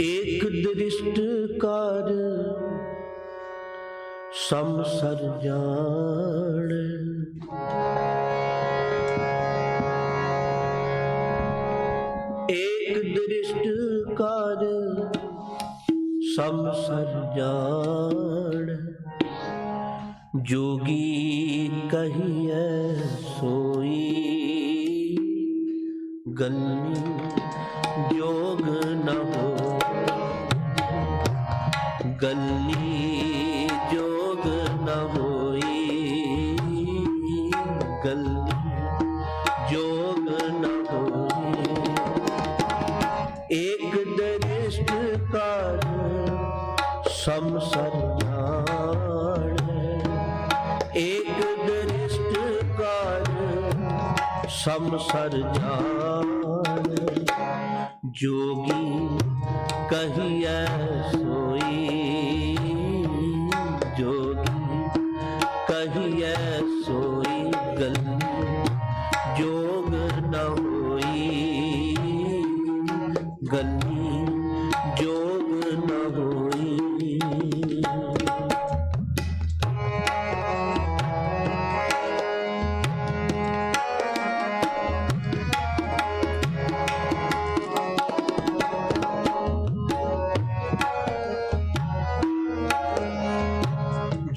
ਏਕ ਦ੍ਰਿਸ਼ਟ ਕਰ ਸੰਸਰ ਜਾਣ। ਏਕ ਦ੍ਰਿਸ਼ਟ ਕਰ ਸੰਸਰ ਜਾਣ। ਜੋਗੀ ਕਹੀਐ ਸੋਈ, ਗੰਨੀ ਜੋਗ ਗੱਲੀ ਜੋਗ ਨ ਹੋਈ। ਗੰਨੀ ਜੋਗ ਨ ਹੋਈ। ਏਕ ਦ੍ਰਿਸ਼ਟ ਕਰ ਸੰਸਰ ਜਾਣ। ਏਕ ਦ੍ਰਿਸ਼ਟ ਕਰ ਸੰਸਰ ਜਾਣ। ਜੋਗੀ ਕਹੀਐ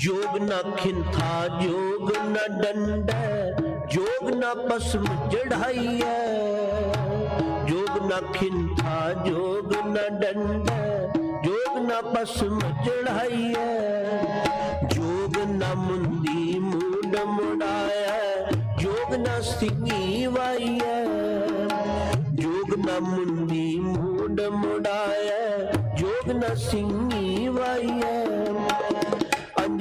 ਜੋਗ ਨਾ ਖਿੰਥਾ ਜੋਗ ਨਾ ਡੰਡੈ ਜੋਗ ਨਾ ਪਸਮ ਚੜਾਈਐ ਜੋਗ ਨਾ ਖਿੰਥਾ ਜੋਗ ਨਾ ਡੰਡੈ ਜੋਗ ਨਾ ਪਸਮ ਚੜਾਈਐ ਜੋਗ ਨਾ ਮੁੰਦੀ ਮੂਡ ਮੁੜਾਇਆ ਜੋਗ ਨਾ ਸਿੰਘੀ ਵਾਈਐ ਜੋਗ ਨਾ ਮੁੰਦੀ ਮੂਡ ਮੁੜਾਇਆ ਜੋਗ ਨਾ ਸਿੰਘੀ ਵਾਈਐ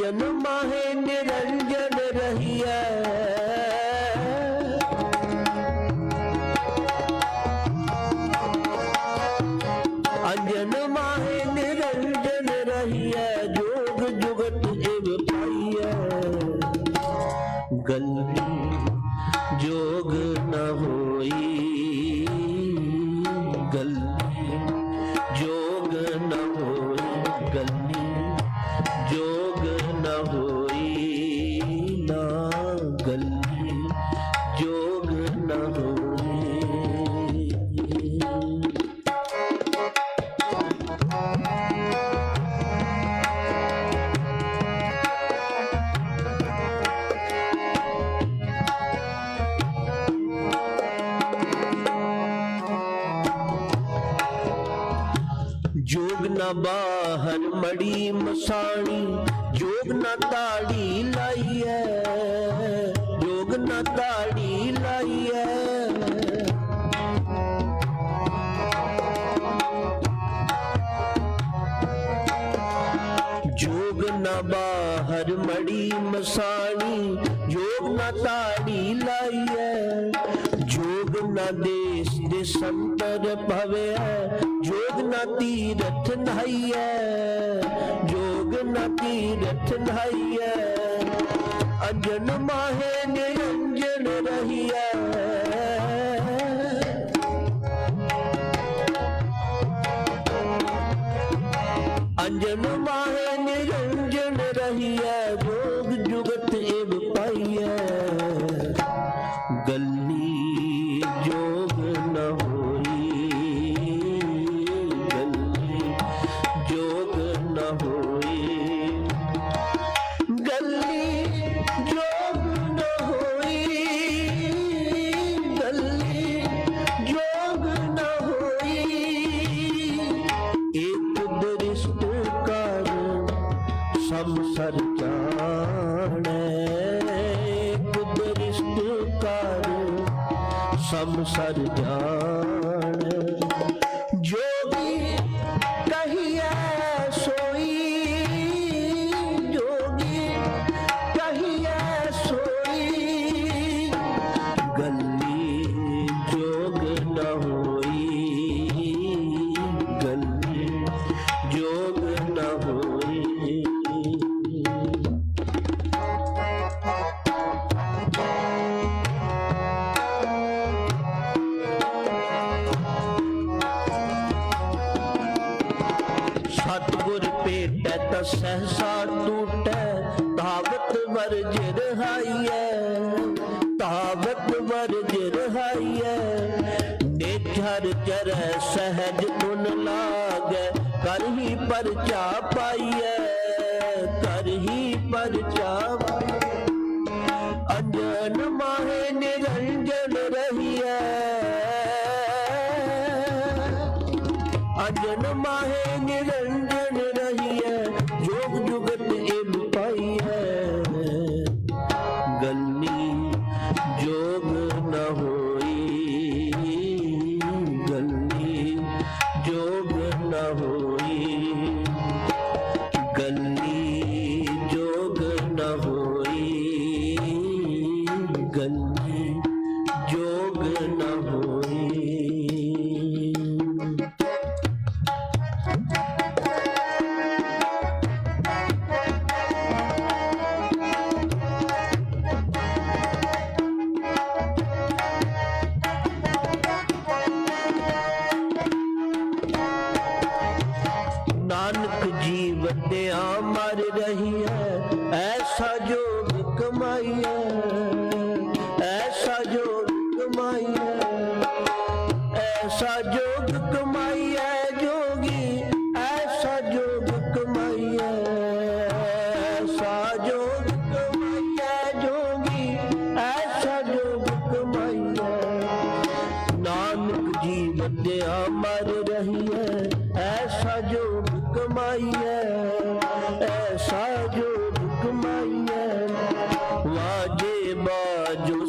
ਜਨਮ ਮਾਹੇ ਨਿਰੰਜਨ ਰਹੀਐ। ਜੋਗ ਨਾ ਬਾਹਰ ਮੜੀ ਮਸਾਣੀ, ਜੋਗ ਨਾ ਤਾੜੀ ਲਾਈਐ, ਜੋਗ ਨਾ ਤਾੜੀ ਲਾਈਐ। ਜੋਗ ਨਾ ਬਾਹਰ ਮੜੀ ਮਸਾਣੀ, ਜੋਗ ਨਾ ਤਾੜੀ ਲਾਈ ਲਾਈਐ। ਜੋਗ ਨਾ ਦੇਸ ਦੇ ਸੰਤਰ ਭਵਿਆ ਨਾ ਤੀਰਥ ਨਹਾਈਐ, ਜੋਗ ਨਾ ਤੀਰਥ ਨਹਾਈਐ। ਅੰਜਨ ਮਾਹੇ ਨਿਰੰਜਨ ਰਹੀਐ। ਅੰਜਨ ਮਾਹੇ ਨਿਰੰਜਨ ਰਹੀਐ ਸੰਸਰ ਜਾਣੈ। ਸਹਸਾ ਟੂਟੈ ਤਾਵਤ ਵਰਜ ਰਹਾਈਐ ਤਾਵਤ ਵਰਜ ਰਹਾਈਐ ਨੇਠਰ ਚਰੈ ਸਹਿਜ ਤੁਨ ਲਾਗੈ ਕਰਹੀ ਪਰਚਾ ਪਾਈਐ ਕਰਹੀ ਪਰਚਾ ਅਜਨ ਮਾਹੇ ਨਿਰੰਜਨ ਰਹੀਐ। ਅਜਨ ਮਾਹੇ ਨਿਰੰਜਨ ਰਹੀਐ। Would you ਐਸਾ ਜੋਗ ਕਮਾਈਐ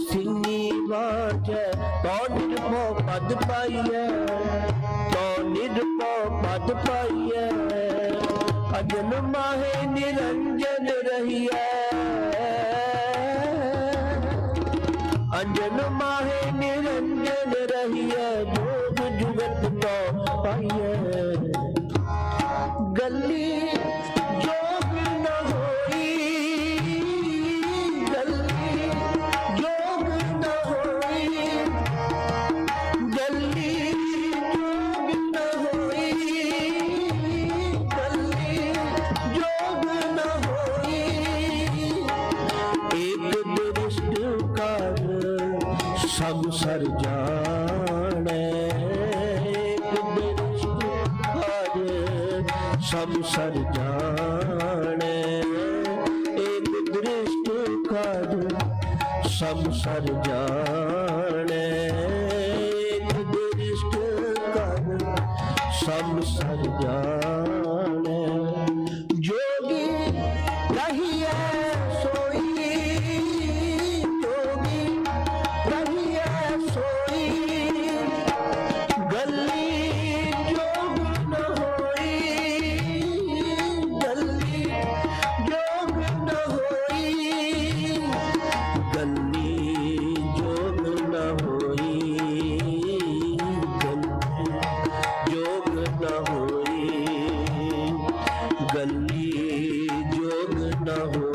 ਬਾਜੋ ਸਿੰਘੀ ਵਾਜੈ ਤੋ ਨਿਰਭਉ ਪਦ ਪਾਈਐ? ਤੋ ਨਿਰਭਉ ਪਦ ਪਾਈਐ? ਅਜਨ ਮਾਹੇ ਨਿਰੰਜਨ ਰਹੀਐ। ਅੰਜਨ ਸਭ ਸਰ ਜਾਣੈ। ਇੱਕ ਦ੍ਰਿਸ਼ਟ ਕਰ ਸਭ ਸਰ ਜਾਣੈ। له